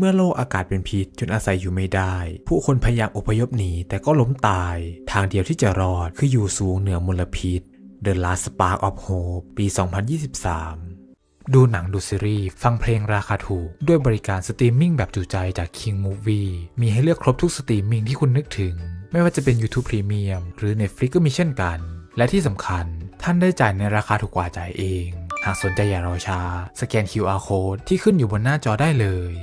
เมื่อโลกอากาศเป็นพิษจนอาศัยอยู่ไม่ได้ ผู้คนพยายามอพยพหนีแต่ก็ล้มตาย ทางเดียวที่จะรอดคืออยู่สูงเหนือมลพิษ The Last Spark of Hope ปี 2023 ดูหนังดูซีรีส์ฟังเพลงราคาถูก ด้วยบริการสตรีมมิ่งแบบจุใจจาก King Movie มีให้เลือกครบทุกสตรีมมิ่งที่คุณนึกถึง ไม่ว่าจะเป็น YouTube Premium หรือ Netflix ก็มีเช่นกัน และที่สำคัญท่านได้จ่ายในราคาถูกกว่าจ่ายเอง หากสนใจอย่ารอช้า สแกน QR Code ที่ขึ้นอยู่บนหน้าจอได้เลย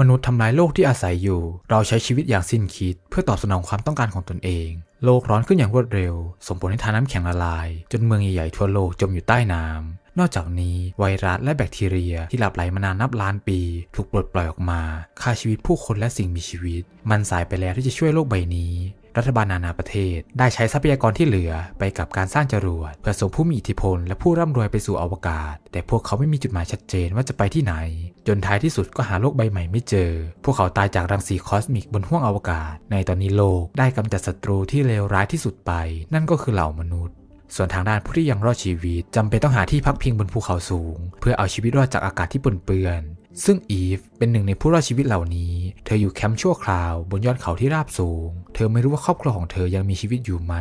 มนุษย์ทำลายโลกที่อาศัยอยู่ เราใช้ชีวิตอย่างสิ้นคิด เพื่อตอบสนองความต้องการของตนเอง โลกร้อนขึ้นอย่างรวดเร็ว ส่งผลให้ทานน้ำแข็งละลาย จนเมืองใหญ่ๆทั่วโลกจมอยู่ใต้น้ำ นอกจากนี้ไวรัสและแบคทีเรียที่หลับไหลมานานนับล้านปี ถูกปลดปล่อยออกมาฆ่าชีวิตผู้คนและสิ่งมีชีวิต มันสายไปแล้วที่จะช่วยโลกใบนี้ รัฐบาลนานาประเทศ ได้ใช้ทรัพยากรที่เหลือไปกับการสร้างจรวดเพื่อส่งผู้มีอิทธิพลและผู้ร่ำรวยไปสู่อวกาศ แต่พวกเขาไม่มีจุดหมายชัดเจนว่าจะไปที่ไหน จนท้ายที่สุดก็หาโลกใบใหม่ไม่เจอ พวกเขาตายจากรังสีคอสมิกบนห้วงอวกาศ ในตอนนี้โลกได้กำจัดศัตรูที่เลวร้ายที่สุดไป นั่นก็คือเหล่ามนุษย์ส่วนทางด้านผู้ที่ยังรอดชีวิตจำเป็นต้องหาที่พักพิงบนภูเขาสูง เพื่อเอาชีวิตรอดจากอากาศที่ปนเปื้อน ซึ่งอีฟเป็นหนึ่งในผู้รอดชีวิตเหล่านี้ เธออยู่แคมป์ชั่วคราวบนยอดเขาที่ราบสูง เธอไม่รู้ว่าครอบครัวของเธอยังมีชีวิตอยู่ไหม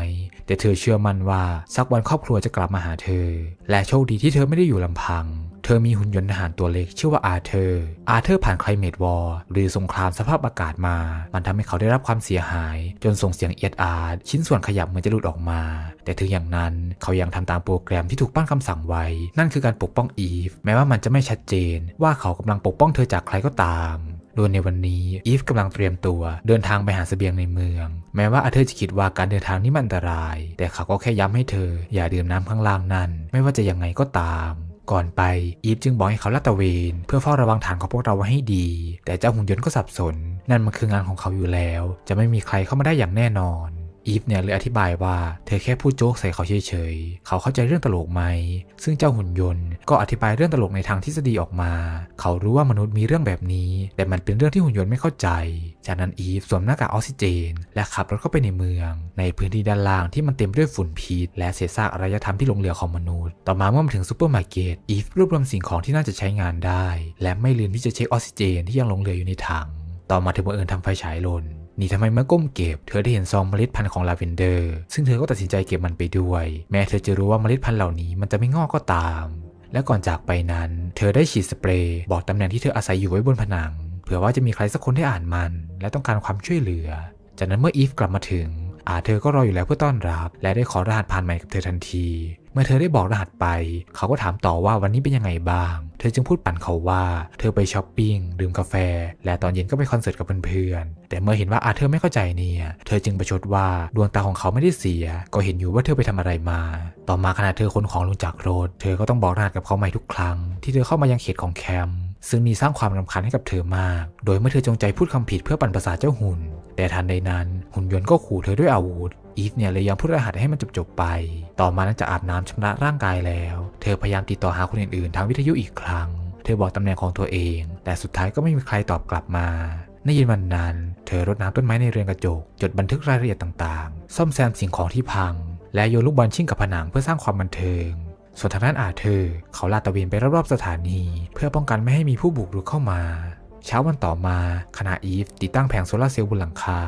แต่เธอเชื่อมั่นว่าสักวันครอบครัวจะกลับมาหาเธอ และโชคดีที่เธอไม่ได้อยู่ลำพัง เธอมีหุ่นยนต์ทหารตัวเล็กชื่อว่าอาเธอร์ อาเธอร์ผ่านไคลเมตวอร์หรือสงครามสภาพอากาศมา มันทำให้เขาได้รับความเสียหาย จนส่งเสียงเอียดอาร์ชิ้นส่วนขยับเหมือนจะหลุดออกมา แต่ถึงอย่างนั้นเขายังทำตามโปรแกรมที่ถูกปั้นคำสั่งไว้ นั่นคือการปกป้องอีฟ แม้ว่ามันจะไม่ชัดเจน ว่าเขากำลังปกป้องเธอจากใครก็ตามโดยในวันนี้อีฟกำลังเตรียมตัวเดินทางไปหาเสบียงในเมือง แม้ว่าอาเธอร์จะคิดว่าการเดินทางนี้มันอันตราย แต่เขาก็แค่ย้ำให้เธออย่าดื่มน้ำข้างล่างนั้น ไม่ว่าจะยังไงก็ตาม ก่อนไป อีฟจึงบอกให้เขาลาดตระเวน เพื่อเฝ้าระวังฐานของพวกเราไว้ให้ดี แต่เจ้าหุ่นยนต์ก็สับสน นั่นมันคืองานของเขาอยู่แล้ว จะไม่มีใครเข้ามาได้อย่างแน่นอน อีฟเนี่ยเลยอธิบายว่าเธอแค่พูดโจ๊กใส่เขาเฉยๆ เขาเข้าใจเรื่องตลกไหม ซึ่งเจ้าหุ่นยนต์ก็อธิบายเรื่องตลกในทางทฤษฎีออกมา เขารู้ว่ามนุษย์มีเรื่องแบบนี้ แต่มันเป็นเรื่องที่หุ่นยนต์ไม่เข้าใจ จากนั้นอีฟสวมหน้ากากออกซิเจน และขับรถเข้าไปในเมือง ในพื้นที่ด้านล่างที่มันเต็มด้วยฝุ่นพิษและเศษซากอารยธรรมที่หลงเหลือของมนุษย์ ต่อมาเมื่อมาถึงซูเปอร์มาร์เก็ต อีฟรวบรวมสิ่งของที่น่าจะใช้งานได้ และไม่ลืมที่จะเช็คออกซิเจนที่ยังหลงเหลืออยู่ในถัง ต่อมาเธอบังเอิญทำไฟฉายหล่น นี่ทำไมเมื่อก้มเก็บ เธอได้เห็นซองเมล็ดพันธุ์ของลาเวนเดอร์ ซึ่งเธอก็ตัดสินใจเก็บมันไปด้วย แม้เธอจะรู้ว่าเมล็ดพันธุ์เหล่านี้มันจะไม่งอกก็ตาม และก่อนจากไปนั้น เธอได้ฉีดสเปรย์บอกตำแหน่งที่เธออาศัยอยู่ไว้บนผนัง เผื่อว่าจะมีใครสักคนได้อ่านมัน และต้องการความช่วยเหลือ จากนั้นเมื่ออีฟกลับมาถึง อาเธอก็รออยู่แล้วเพื่อต้อนรับ และได้ขอรหัสผ่านใหม่กับเธอทันที เมื่อเธอได้บอกรหัสไป เขาก็ถามต่อว่าวันนี้เป็นยังไงบ้าง เธอจึงพูดปั่นเขาว่า เธอไปช้อปปิ้งดื่มกาแฟ และตอนเย็นก็ไปคอนเสิร์ตกับเพื่อนๆแต่เมื่อเห็นว่าอาเธอไม่เข้าใจเนี่ย เธอจึงประชดว่าดวงตาของเขาไม่ได้เสีย ก็เห็นอยู่ว่าเธอไปทำอะไรมา ต่อมาขณะเธอขนของลงจากรถ เธอก็ต้องบอกรหัสกับเขาใหม่ทุกครั้ง ที่เธอเข้ามายังเขตของแคมป์ ซึ่งมีสร้างความรำคาญให้กับเธอมาก โดยเมื่อเธอจงใจพูดคำผิดเพื่อปั่นประสาทเจ้าหุ่น แต่ทันใดนั้นหุ่นยนต์ก็ขู่เธอด้วยอาวุธ อีฟเนี่ยเลยยอมพูดรหัสให้มันจบๆไป ต่อมาหลังจากอาบน้ำชำระร่างกายแล้ว เธอพยายามติดต่อหาคนอื่นๆ ทางวิทยุอีกครั้ง เธอบอกตำแหน่งของตัวเอง แต่สุดท้ายก็ไม่มีใครตอบกลับมาในเย็นวันนั้น เธอรดน้ำต้นไม้ในเรือนกระจก จดบันทึกรายละเอียดต่างๆ ซ่อมแซมสิ่งของที่พัง และโยนลูกบอลชิ่งกับผนังเพื่อสร้างความบันเทิง ส่วนทางด้านอาเธอร์เขาลาดตระเวนไปรอบๆสถานี เพื่อป้องกันไม่ให้มีผู้บุกรุกเข้ามา เช้าวันต่อมาขณะอีฟติดตั้งแผงโซลาเซลล์บนหลังคา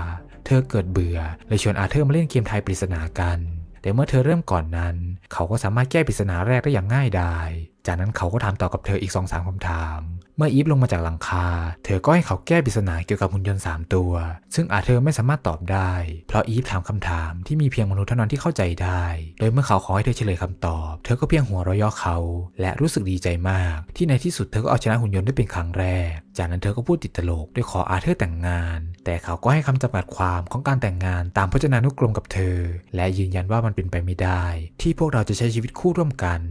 เธอเกิดเบื่อเลยชวนอาเธอร์มาเล่นเกมทายปริศนากัน แต่เมื่อเธอเริ่มก่อนนั้น เขาก็สามารถแก้ปริศนาแรกได้อย่างง่ายดาย จากนั้นเขาก็ถามต่อกับเธออีกสองสามคำถาม มื่ออีฟลงมาจากหลังคา เธอก็ให้เขาแก้ปริศนาเกี่ยวกับหุ่นยนต์ 3 ตัว ซึ่งอาเธอไม่สามารถตอบได้ เพราะอีฟถามคำถามที่มีเพียงมนุษย์เท่านั้นที่เข้าใจได้ โดยเมื่อเขาขอให้เธอเฉลยคำตอบ เธอก็เพียงหัวเราะย่อเขา และรู้สึกดีใจมาก ที่ในที่สุดเธอก็เอาชนะหุ่นยนต์ได้เป็นครั้งแรก จากนั้นเธอก็พูดติดตลกโดยขออาเธอร์แต่งงาน แต่เขาก็ให้คำจำกัดความของการแต่งงานตามพจนานุกรมกับเธอ และยืนยันว่ามันเป็นไปไม่ได้ ที่พวกเราจะใช้ชีวิตคู่ร่วมกัน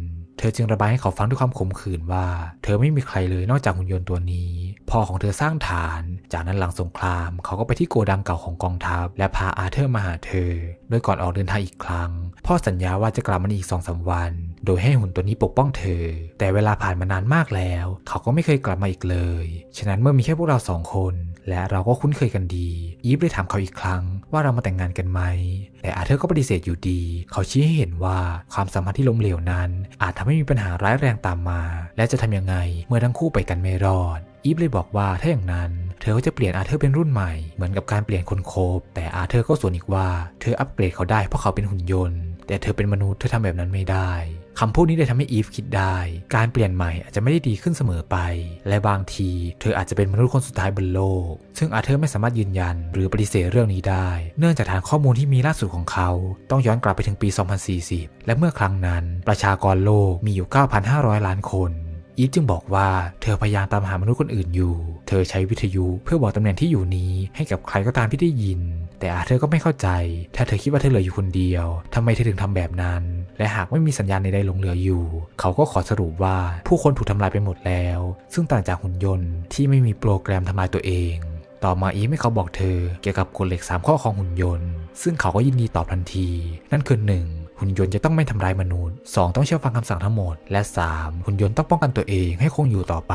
เธอจึงระบายให้เขาฟังด้วยความขมขื่นว่า เธอไม่มีใครเลยนอกจากหุ่นยนต์ตัวนี้ พ่อของเธอสร้างฐาน จากนั้นหลังสงคราม เขาก็ไปที่โกดังเก่าของกองทัพ และพาอาเธอร์มาหาเธอ โดยก่อนออกเดินทางอีกครั้ง พ่อสัญญาว่าจะกลับมาอีกสองสาวัน โดยให้หุ่นตัวนี้ปกป้องเธอ แต่เวลาผ่านมานานมากแล้ว เขาก็ไม่เคยกลับมาอีกเลย ฉะนั้นเมื่อมีแค่พวกเราสองคน และเราก็คุ้นเคยกันดี อีฟเลยถามเขาอีกครั้งว่าเรามาแต่งงานกันไหม แต่อาเธอร์ก็ปฏิเสธอยู่ดี เขาชี้ให้เห็นว่าความสัมพันธ์ที่ล้มเหลวนั้น อาจทำให้มีปัญหาร้ายแรงตามมา และจะทำยังไงเมื่อทั้งคู่ไปกันไม่รอดอีฟเลยบอกว่าถ้าอย่างนั้น เธอก็จะเปลี่ยนอาเธอร์เป็นรุ่นใหม่เหมือนกับการเปลี่ยนคนโคบแต่อาเธอร์ก็สวนอีกว่าเธออัปเกรดเขาได้เพราะเขาเป็นหุ่นยนต์ แต่เธอเป็นมนุษย์เธอทำแบบนั้นไม่ได้ คำพูดนี้เลยทำให้อีฟคิดได้ การเปลี่ยนใหม่อาจจะไม่ได้ดีขึ้นเสมอไป และบางทีเธออาจจะเป็นมนุษย์คนสุดท้ายบนโลก ซึ่งอาเธอร์ไม่สามารถยืนยันหรือปฏิเสธเรื่องนี้ได้ เนื่องจากฐานข้อมูลที่มีล่าสุดของเขา ต้องย้อนกลับไปถึงปี 2040 และเมื่อครั้งนั้น ประชากรโลกมีอยู่ 9,500 ล้านคนอีฟจึงบอกว่าเธอพยายามตามหามนุษย์คนอื่นอยู่ เธอใช้วิทยุเพื่อบอกตำแหน่งที่อยู่นี้ ให้กับใครก็ตามที่ได้ยิน แต่อาเธอก็ไม่เข้าใจ ถ้าเธอคิดว่าเธอเหลืออยู่คนเดียวทำไมเธอถึงทำแบบนั้น และหากไม่มีสัญญาณใดๆหลงเหลืออยู่ เขาก็ขอสรุปว่าผู้คนถูกทำลายไปหมดแล้ว ซึ่งต่างจากหุ่นยนต์ที่ไม่มีโปรแกรมทำลายตัวเอง ต่อมาอีฟให้เขาบอกเธอเกี่ยวกับกฎเหล็ก 3 ข้อของหุ่นยนต์ ซึ่งเขาก็ยินดีตอบทันที นั่นคือ 1. หุ่นยนต์จะต้องไม่ทำร้ายมนุษย์ 2. ต้องเชื่อฟังคำสั่งทั้งหมด และ 3. หุ่นยนต์ต้องป้องกันตัวเองให้คงอยู่ต่อไป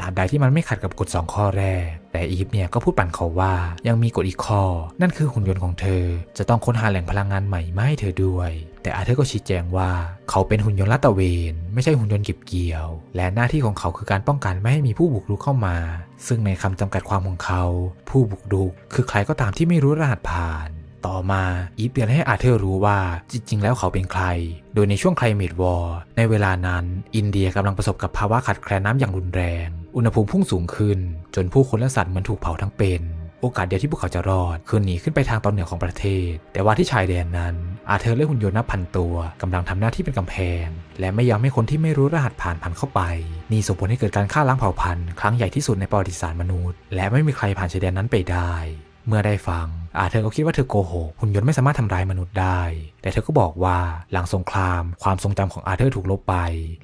ตราบใดที่มันไม่ขัดกับกฎ 2 ข้อแรก แต่อีฟเนี่ยก็พูดปั่นเขาว่า ยังมีกฎอีกข้อ นั่นคือหุ่นยนต์ของเธอ จะต้องค้นหาแหล่งพลังงานใหม่มาให้เธอด้วย แต่อาเธอร์ก็ชี้แจงว่า เขาเป็นหุ่นยนต์ลาดตะเวน ไม่ใช่หุ่นยนต์เก็บเกี่ยว และหน้าที่ของเขาคือการป้องกันไม่ให้มีผู้บุกรุกเข้ามา ซึ่งในคำจำกัดความของเขา ผู้บุกรุก คือใครก็ตามที่ไม่รู้รหัสผ่าน ต่อมา อีฟเตือนให้อาเธอร์รู้ว่าจริง ๆ แล้วเขาเป็นใคร โดยในช่วงไคลเมดวอร์ในเวลานั้นอินเดียกำลังประสบกับภาวะขาดแคลนน้ำอย่างรุนแรง อุณหภูมิพุ่งสูงขึ้น จนผู้คนและสัตว์เหมือนถูกเผาทั้งเป็นโอกาสเดียวที่พวกเขาจะรอดคือหนีขึ้นไปทางตอนเหนือของประเทศ แต่ว่าที่ชายแดนนั้น อาเธอร์และหุ่นยนต์นับพันตัวกำลังทำหน้าที่เป็นกำแพง และไม่ยอมให้คนที่ไม่รู้รหัสผ่านผ่านเข้าไป นี่ส่งผลให้เกิดการฆ่าล้างเผ่าพันธุ์ครั้งใหญ่ที่สุดในประวัติศาสตร์มนุษย์ และไม่มีใครผ่านชายแดนนั้นไปได้ เมื่อได้ฟัง เธอก็คิดว่าเธอโกหกหุ่นยนต์ไม่สามารถทำร้ายมนุษย์ได้ แต่เธอก็บอกว่าหลังสงคราม ความทรงจำของอาเธอร์ถูกลบไป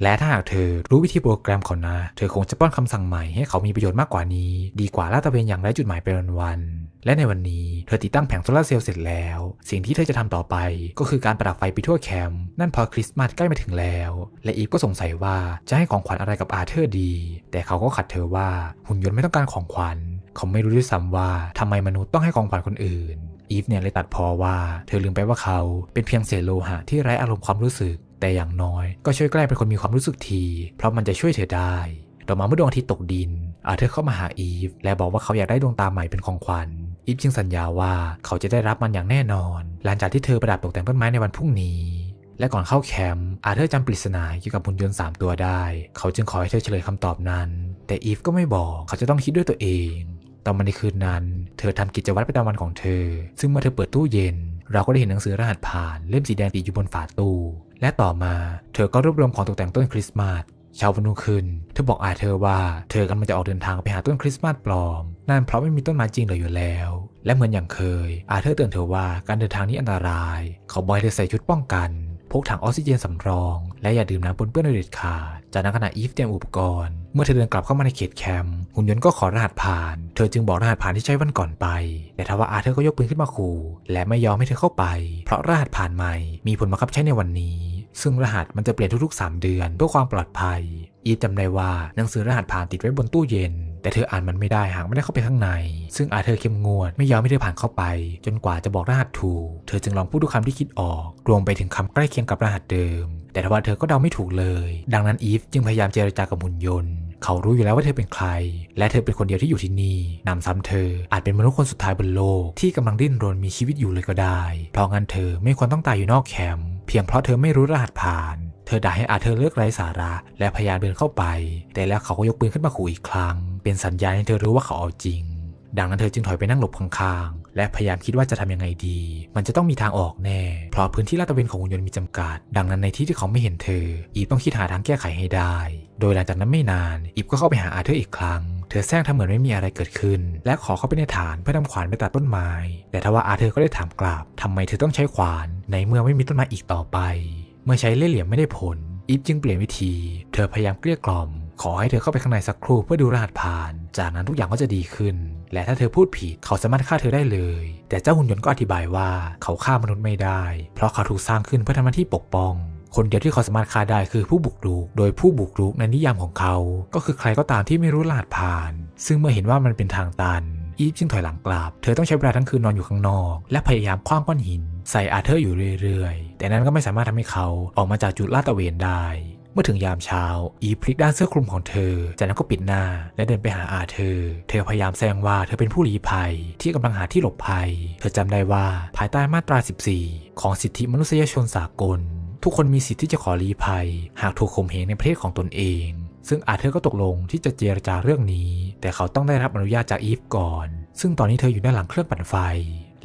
และถ้าหากเธอรู้วิธีโปรแกรมเขานะ เธอคงจะป้อนคำสั่งใหม่ให้เขามีประโยชน์มากกว่านี้ ดีกว่าลาดตระเวนอย่างไร้จุดหมายไปวันๆและในวันนี้เธอติดตั้งแผงโซลาร์เซลล์เสร็จแล้ว สิ่งที่เธอจะทำต่อไป ก็คือการประดับไฟไปทั่วแคมป์นั่นพอคริสต์มาสใกล้มาถึงแล้ว และอีฟก็สงสัยว่าจะให้ของขวัญอะไรกับอาเธอร์ดี แต่เขาก็ขัดเธอว่าหุ่นยนต์ไม่ต้องการของขวัญ เขาไม่รู้ด้วยซ้ำว่าทำไมมนุษย์ต้องให้ของขวัญคนอื่น อีฟเนี่ยเลยตัดพอว่า เธอลืมไปว่าเขาเป็นเพียงเศษโลหะที่ไร้อารมณ์ความรู้สึก แต่อย่างน้อยก็ช่วยแกล้งเป็นคนมีความรู้สึกที เพราะมันจะช่วยเธอได้ต่อมาเมื่อดวงอาทิตย์ตกดินอาเธอเข้ามาหาอีฟ และบอกว่าเขาอยากได้ดวงตาใหม่เป็นของขวัญ อีฟจึงสัญญาว่าเขาจะได้รับมันอย่างแน่นอน หลังจากที่เธอประดับตกแต่งต้นไม้ในวันพรุ่งนี้ และก่อนเข้าแคมป์อาเธอร์จำปริศนาเกี่ยวกับหุ่นยนต์3ตัวได้ เขาจึงขอให้เธอเฉลยคำตอบนั้น แต่อีฟก็ไม่บอกเขาจะต้องคิดด้วยตัวเอง ต่อมาในคืนนั้น เธอทำกิจวัตรประจำวันของเธอ ซึ่งเมื่อเธอเปิดตู้เย็น เราก็ได้เห็นหนังสือรหัสผ่านเล่มสีแดงติดอยู่บนฝาตู้ และต่อมาเธอก็รวบรวมของตกแต่งต้นคริสต์มาสเช้าวันรุ่งขึ้น เธอบอกอาเธอว่าเธอกำลังจะออกเดินทางไปหาต้นคริสต์มาสปลอม นั่นเพราะไม่มีต้นไม้จริงเหลืออยู่แล้ว และเหมือนอย่างเคย อาเธอเตือนเธอว่าการเดินทางนี้อันตราย เขาบอยเธอใส่ชุดป้องกัน พกถังออกซิเจนสำรอง และอย่าดื่มน้ำปนเปื้อนโดยเด็ดขาด จากนั้นขณะอีฟเตรียมอุปกรณ์ เมื่อเธอเดินกลับเข้ามาในเขตแคมป์หุ่นยนต์ก็ขอรหัสผ่าน เธอจึงบอกรหัสผ่านที่ใช้วันก่อนไป แต่ทว่าอาเธอร์ก็ยกปืนขึ้นมาขู่และไม่ยอมให้เธอเข้าไป เพราะรหัสผ่านใหม่มีผลบังคับใช้ในวันนี้ ซึ่งรหัสมันจะเปลี่ยนทุกๆ 3 เดือน เพื่อความปลอดภัย อีฟจำได้ว่าหนังสือรหัสผ่านติดไว้บนตู้เย็น แต่เธออ่านมันไม่ได้หากไม่ได้เข้าไปข้างใน ซึ่งอาเธอเข้มงวดไม่ยอมให้เธอผ่านเข้าไป จนกว่าจะบอกรหัสถูก เธอจึงลองพูดทุกคำที่คิดออก รวมไปถึงคำใกล้เคียงกับรหัสเดิม แต่ทว่าเธอก็เดาไม่ถูกเลย ดังนั้นอีฟจึงพยายามเจรจากับหุ่นยนต์เขารู้อยู่แล้วว่าเธอเป็นใคร และเธอเป็นคนเดียวที่อยู่ที่นี่นำซ้ำเธอ อาจเป็นมนุษย์คนสุดท้ายบนโลก ที่กำลังดิ้นรนมีชีวิตอยู่เลยก็ได้ เพราะงั้นเธอไม่ควรต้องตายอยู่นอกแคมป์เพียงเพราะเธอไม่รู้รหัสผ่าน ธอด่าให้อาเธอเลิกไร้สาระและพยายามเดินเข้าไป แต่แล้วเขาก็ยกปืนขึ้นมาขู่อีกครั้ง เป็นสัญญาณให้เธอรู้ว่าเขาเอาจริง ดังนั้นเธอจึงถอยไปนั่งหลบข้างๆ และพยายามคิดว่าจะทำยังไงดี มันจะต้องมีทางออกแน่ เพราะพื้นที่ลาดตระเวนของหุ่นยนต์มีจำกัด ดังนั้นในที่ที่เขาไม่เห็นเธอ อีฟต้องคิดหาทางแก้ไขให้ได้ โดยหลังจากนั้นไม่นาน อีฟก็เข้าไปหาอาเธอร์อีกครั้ง เธอแซงทำเหมือนไม่มีอะไรเกิดขึ้น และขอเข้าไปในฐานเพื่อนำขวานไปตัดต้นไม้ แต่ทว่าอาเธอร์ก็ได้ถามกลับทำไมเธอต้องใช้ขวาน ในเมื่อไม่มีต้นไม้อีกต่อไป เมื่อใช้เล่ห์เหลี่ยมไม่ได้ผล อีฟจึงเปลี่ยนวิธี เธอพยายามเกลี้ยกล่อม ขอให้เธอเข้าไปข้างในสักครู่เพื่อดูรหัสผ่าน จากนั้นทุกอย่างก็จะดีขึ้น และถ้าเธอพูดผิดเขาสามารถฆ่าเธอได้เลย แต่เจ้าหุ่นยนต์ก็อธิบายว่าเขาฆ่ามนุษย์ไม่ได้ เพราะเขาถูกสร้างขึ้นเพื่อทำหน้าที่ปกป้องคนเดียวที่เขาสามารถฆ่าได้คือผู้บุกรุก โดยผู้บุกรุกในนิยามของเขา ก็คือใครก็ตามที่ไม่รู้รหัสผ่าน ซึ่งเมื่อเห็นว่ามันเป็นทางตัน อีฟจึงถอยหลังกลับ เธอต้องใช้เวลาทั้งคืนนอนอยู่ข้างนอก และพยายามคว้างก้อนหิน ใส่อาเธอร์อยู่เรื่อยๆ แต่นั้นก็ไม่สามารถทำให้เขาออกมาจากจุดลาดตระเวนได้ เมื่อถึงยามเช้า อีฟพลิกด้านเสื้อคลุมของเธอ จากนั้นก็ปิดหน้าและเดินไปหาอาเธอร์เธอพยายามแซงว่าเธอเป็นผู้ลี้ภัยที่กำลังหาที่หลบภัย เธอจำได้ว่าภายใต้มาตรา 14 ของสิทธิมนุษยชนสากล ทุกคนมีสิทธิ์ที่จะขอลี้ภัย หากถูกข่มเหงในประเทศของตนเองซึ่งอาเธอร์ก็ตกลงที่จะเจรจาเรื่องนี้ แต่เขาต้องได้รับอนุญาตจากอีฟก่อน ซึ่งตอนนี้เธออยู่ด้านหลังเครื่องปั่นไฟ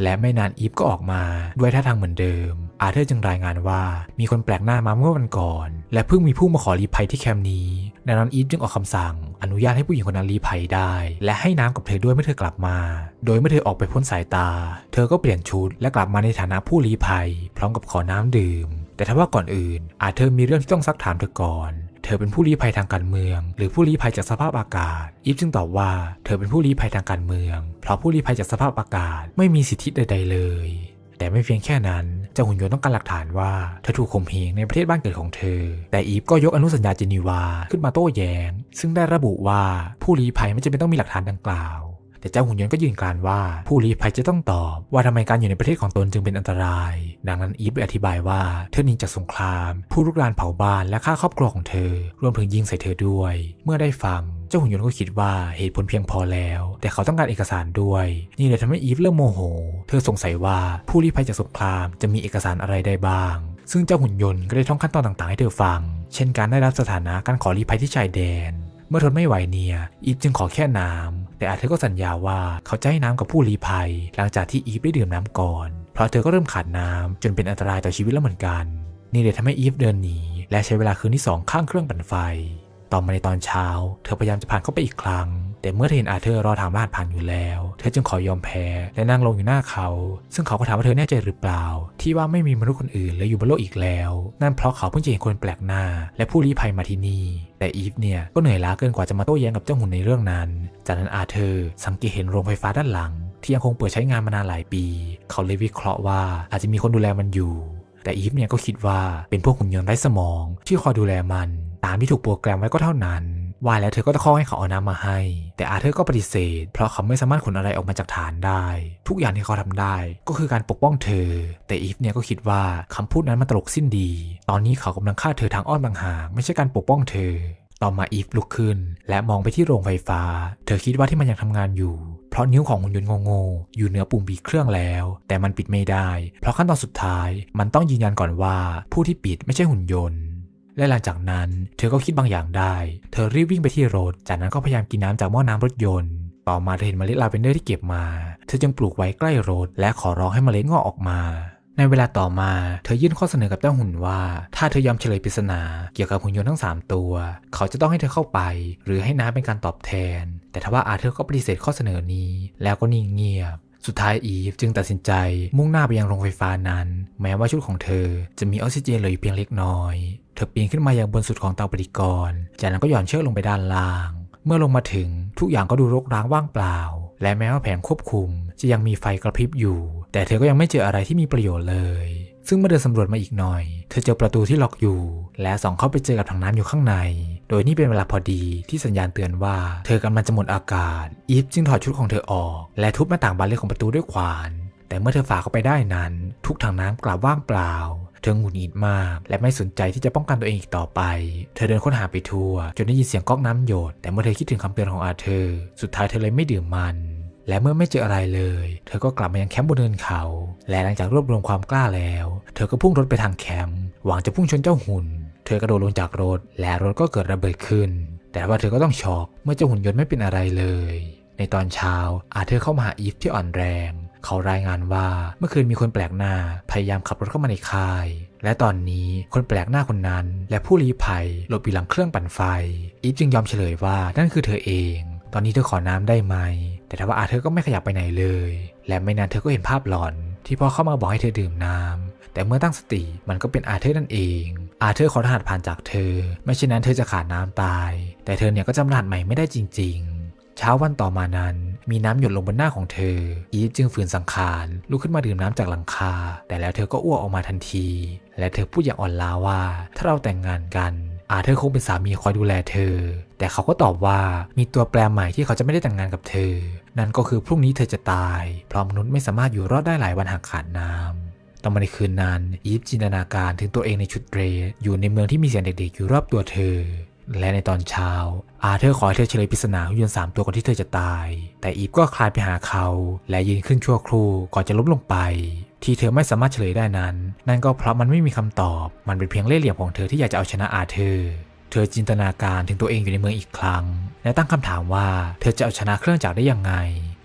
และไม่นานอีฟก็ออกมาด้วยท่าทางเหมือนเดิม อาเธอร์จึงรายงานว่ามีคนแปลกหน้ามาเมื่อวันก่อน และเพิ่งมีผู้มาขอลี้ภัยที่แคมป์นี้ดังนั้นอีฟจึงออกคำสั่ง อนุญาตให้ผู้หญิงคนนั้นลี้ภัยได้ และให้น้ำกับเธอด้วยเมื่อเธอกลับมา โดยเมื่อเธอออกไปพ้นสายตา เธอก็เปลี่ยนชุดและกลับมาในฐานะผู้ลี้ภัย พร้อมกับขอน้ำดื่ม แต่ถ้าว่าก่อนอื่นอาเธอร์มีเรื่องที่ต้องซักถามเธอก่อน เธอเป็นผู้ลี้ภัยทางการเมือง หรือผู้ลี้ภัยจากสภาพอากาศ อีฟจึงตอบว่าเธอเป็นผู้ลี้ภัยทางการเมือง เพราะผู้ลี้ภัยจากสภาพอากาศไม่มีสิทธิใด ๆ เลย แต่ไม่เพียงแค่นั้นเจ้าหุ่นยนต์ต้องการหลักฐานว่าเธอถูกข่มเหงในประเทศบ้านเกิดของเธอ แต่อีฟก็ยกอนุสัญญาเจนีวาขึ้นมาโต้แย้ง ซึ่งได้ระบุว่าผู้ลี้ภัยไม่จำเป็นต้องมีหลักฐานดังกล่าว แต่เจ้าหุ่นยนต์ก็ยืนกรานว่าผู้ลี้ภัยจะต้องตอบ ว่าทำไมการอยู่ในประเทศของตนจึงเป็นอันตราย ดังนั้นอีฟอธิบายว่าเธอหนีจากสงคราม ผู้รุกรานเผาบ้านและฆ่าครอบครัวของเธอ รวมถึงยิงใส่เธอด้วย เมื่อได้ฟังเจ้าหุ่นยนต์ก็คิดว่าเหตุผลเพียงพอแล้ว แต่เขาต้องการเอกสารด้วย นี่เลยทำให้อีฟเริ่มโมโห เธอสงสัยว่าผู้ลี้ภัยจากสงครามจะมีเอกสารอะไรได้บ้าง ซึ่งเจ้าหุ่นยนต์ก็ได้ท่องขั้นตอนต่างๆให้เธอฟัง เช่นการได้รับสถานะการขอลี้ภัยที่ชายแดน เมื่อทนไม่ไหวเนี่ยอีฟจึงขอแค่น้ำ แต่อาเธอก็สัญญาว่าเขาจะให้น้ำกับผู้ลี้ภัย หลังจากที่อีฟได้ดื่มน้ำก่อน เพราะเธอก็เริ่มขาดน้ำจนเป็นอันตรายต่อชีวิตแล้วเหมือนกัน นี่เลยทำให้อีฟเดินหนีและใช้เวลาคืนที่สองข้างเครื่องปั่นไฟ ต่อมาในตอนเช้า เธอพยายามจะผ่านเข้าไปอีกครั้ง แต่เมื่อเธอเห็นอาเธอร์รอถามรหัสผ่านอยู่แล้ว เธอจึงขอยอมแพ้และนั่งลงอยู่หน้าเขา ซึ่งเขาก็ถามว่าเธอแน่ใจหรือเปล่า ที่ว่าไม่มีมนุษย์คนอื่นเลืออยู่บนโลกอีกแล้ว นั่นเพราะเขาเพิ่งจะเห็นคนแปลกหน้า และผู้ลี้ภัยมาที่นี่แต่อีฟเนี่ยก็เหนื่อยล้าเกินกว่าจะมาโต้แย้งกับเจ้าหุ่นในเรื่องนั้น จากนั้นอาเธอร์สังเกตเห็นโรงไฟฟ้าด้านหลัง ที่ยังคงเปิดใช้งานมานานหลายปี เขาเลยวิเคราะห์ว่าอาจจะมีคนดูแลมันอยู่ แต่อีฟเนี่ยก็คิดว่าเป็นพวกหุ่นยนต์ไร้สมอง ที่คอยดูแลมัน ตามที่ถูกโปรแกรมไว้ก็เท่านั้น ว่าแล้วเธอก็ตะคอกให้เขาเอาน้ำมาให้ แต่อาเธอร์ก็ปฏิเสธ เพราะเขาไม่สามารถขนอะไรออกมาจากฐานได้ ทุกอย่างที่เขาทำได้ ก็คือการปกป้องเธอ แต่อีฟเนี่ยก็คิดว่าคำพูดนั้นมันตลกสิ้นดี ตอนนี้เขากำลังฆ่าเธอทางอ้อมบางหากไม่ใช่การปกป้องเธอ ต่อมาอีฟลุกขึ้น และมองไปที่โรงไฟฟ้า เธอคิดว่าที่มันยังทำงานอยู่เพราะนิ้วของหุ่นยนต์โง่ๆอยู่เหนือปุ่มปิดเครื่องแล้ว แต่มันปิดไม่ได้ เพราะขั้นตอนสุดท้ายมันต้องยืนยันก่อนว่า ผู้ที่ปิดไม่ใช่หุ่นยนต์ และหลังจากนั้นเธอก็คิดบางอย่างได้ เธอรีบวิ่งไปที่รถ จากนั้นก็พยายามกินน้ำจากหม้อน้ำรถยนต์ ต่อมาเธอเห็นเมล็ดลาเวนเดอร์ที่เก็บมา เธอจึงปลูกไว้ใกล้รถ และขอร้องให้เมล็ดงอกออกมา ในเวลาต่อมาเธอยื่นข้อเสนอกับเจ้าหุ่นว่า ถ้าเธอยอมเฉลยปริศนาเกี่ยวกับหุ่นยนต์ทั้ง 3 ตัว เขาจะต้องให้เธอเข้าไป หรือให้น้ำเป็นการตอบแทน แต่ทว่าอาเธอร์ก็ปฏิเสธข้อเสนอนี้ แล้วก็นิ่งเงียบ สุดท้ายอีฟจึงตัดสินใจมุ่งหน้าไปยังโรงไฟฟ้านั้น แม้ว่าชุดของเธอจะมีออกซิเจนเหลืออยู่เพียงเล็กน้อย เธอปีนขึ้นมายังบนสุดของเตาปฏิกรณ์จากนั้นก็หย่อนเชือกลงไปด้านล่าง เมื่อลงมาถึงทุกอย่างก็ดูรกร้างว่างเปล่า และแม้ว่าแผงควบคุมจะยังมีไฟกระพริบอยู่ แต่เธอก็ยังไม่เจออะไรที่มีประโยชน์เลย ซึ่งเมื่อเดินสำรวจมาอีกหน่อย เธอเจอประตูที่ล็อกอยู่ และส่องเข้าไปเจอกับถังน้ำอยู่ข้างใน โดยนี่เป็นเวลาพอดีที่สัญญาณเตือนว่าเธอกำลังจะหมดอากาศ อีฟจึงถอดชุดของเธอออก และทุบหน้าต่างบานเล็กของประตูด้วยขวาน แต่เมื่อเธอฝ่าเข้าไปได้นั้น ทุกถังน้ำกลับว่างเปล่า เธอหงุดหงิดมาก และไม่สนใจที่จะป้องกันตัวเองอีกต่อไป เธอเดินค้นหาไปทั่ว จนได้ยินเสียงก๊อกน้ำหยด แต่เมื่อเธอคิดถึงคำเตือนของอาเธอร์สุดท้ายเธอเลยไม่ดื่มมันและเมื่อไม่เจออะไรเลย เธอก็กลับมายังแคมป์บนเนินเขา และหลังจากรวบรวมความกล้าแล้ว เธอก็พุ่งรถไปทางแคมป์ หวังจะพุ่งชนเจ้าหุ่น เธอกระโดดลงจากรถ และรถก็เกิดระเบิดขึ้น แต่ว่าเธอก็ต้องช็อกเมื่อเจ้าหุ่นยนต์ไม่เป็นอะไรเลย ในตอนเช้าอาเธอเข้ามาหาอีฟที่อ่อนแรง เขารายงานว่าเมื่อคืนมีคนแปลกหน้าพยายามขับรถเข้ามาในค่าย และตอนนี้คนแปลกหน้าคนนั้น และผู้ลี้ภัยหลบอยู่หลังเครื่องปั่นไฟ อีฟจึงยอมเฉลยว่านั่นคือเธอเอง ตอนนี้เธอขอน้ำได้ไหม แต่ทว่าอาเธอก็ไม่ขยับไปไหนเลย และไม่นานเธอก็เห็นภาพหลอน ที่พ่อเข้ามาบอกให้เธอดื่มน้ำแต่เมื่อตั้งสติมันก็เป็นอาเธอร์นั่นเอง อาเธอร์ขอรหัสผ่านจากเธอ ไม่เช่นนั้นเธอจะขาดน้ำตาย แต่เธอเนี่ยก็จำรหัสใหม่ไม่ได้จริง ๆ เช้าวันต่อมานั้น มีน้ำหยดลงบนหน้าของเธอ อีฟจึงฝืนสังขารลุกขึ้นมาดื่มน้ำจากหลังคา แต่แล้วเธอก็อ้วกออกมาทันที และเธอพูดอย่างอ่อนล้าว่า ถ้าเราแต่งงานกันอาเธอร์คงเป็นสามีคอยดูแลเธอ แต่เขาก็ตอบว่ามีตัวแปรใหม่ที่เขาจะไม่ได้แต่งงานกับเธอ นั่นก็คือพรุ่งนี้เธอจะตาย เพราะมนุษย์ไม่สามารถอยู่รอดได้หลายวันหากขาดน้ำ ต่อมาในคืนนั้นอีฟจินตนาการถึงตัวเองในชุดเดรสอยู่ในเมืองที่มีเสียงเด็กๆอยู่รอบตัวเธอ และในตอนเช้า อาเธอร์ขอให้เธอเฉลยปริศนาหุ่นยนต์สามตัวก่อนที่เธอจะตาย แต่อีฟก็คลานไปหาเขา และยืนขึ้นชั่วครู่ก่อนจะล้มลงไป ที่เธอไม่สามารถเฉลยได้นั้น นั่นก็เพราะมันไม่มีคำตอบ มันเป็นเพียงเล่ห์เหลี่ยมของเธอที่อยากจะเอาชนะอาเธอร์เธอจินตนาการถึงตัวเองอยู่ในเมืองอีกครั้ง และตั้งคำถามว่าเธอจะเอาชนะเครื่องจักรได้ยังไง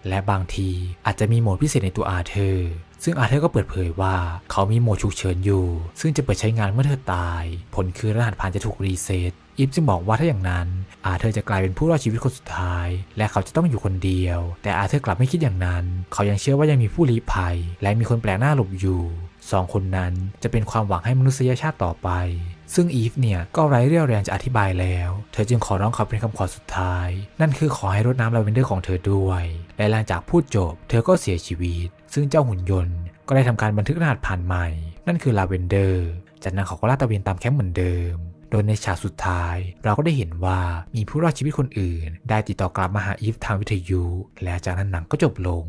และบางทีอาจจะมีโหมดพิเศษในตัวอาเธอร์ ซึ่งอาเธอร์ก็เปิดเผยว่าเขามีโหมดฉุกเฉินอยู่ ซึ่งจะเปิดใช้งานเมื่อเธอตาย ผลคือรหัสผ่านจะถูกรีเซ็ตอีฟจึงบอกว่าถ้าอย่างนั้น อาเธอร์จะกลายเป็นผู้รอดชีวิตคนสุดท้าย และเขาจะต้องอยู่คนเดียว แต่อาเธอร์กลับไม่คิดอย่างนั้น เขายังเชื่อว่ายังมีผู้ลี้ภัย และมีคนแปลกหน้าหลบอยู่สองคนนั้นจะเป็นความหวังให้มนุษยชาติต่อไป ซึ่งอีฟเนี่ย ก็ไร้เรี่ยวแรงจะอธิบายแล้ว เธอจึงขอร้องเขาเป็นคำขอสุดท้าย นั่นคือขอให้รดน้ำลาเวนเดอร์ของเธอด้วย และหลังจากพูดจบ เธอก็เสียชีวิต ซึ่งเจ้าหุ่นยนต์ก็ได้ทำการบันทึกรหัสผ่านใหม่ นั่นคือลาเวนเดอร์ จากนั้นเขาก็ลาดตะเวนตามแคมป์เหมือนเดิม โดยในฉากสุดท้าย เราก็ได้เห็นว่ามีผู้รอดชีวิตคนอื่น ได้ติดต่อกลับมาหาอีฟทางวิทยุ และจากนั้นหนังก็จบลง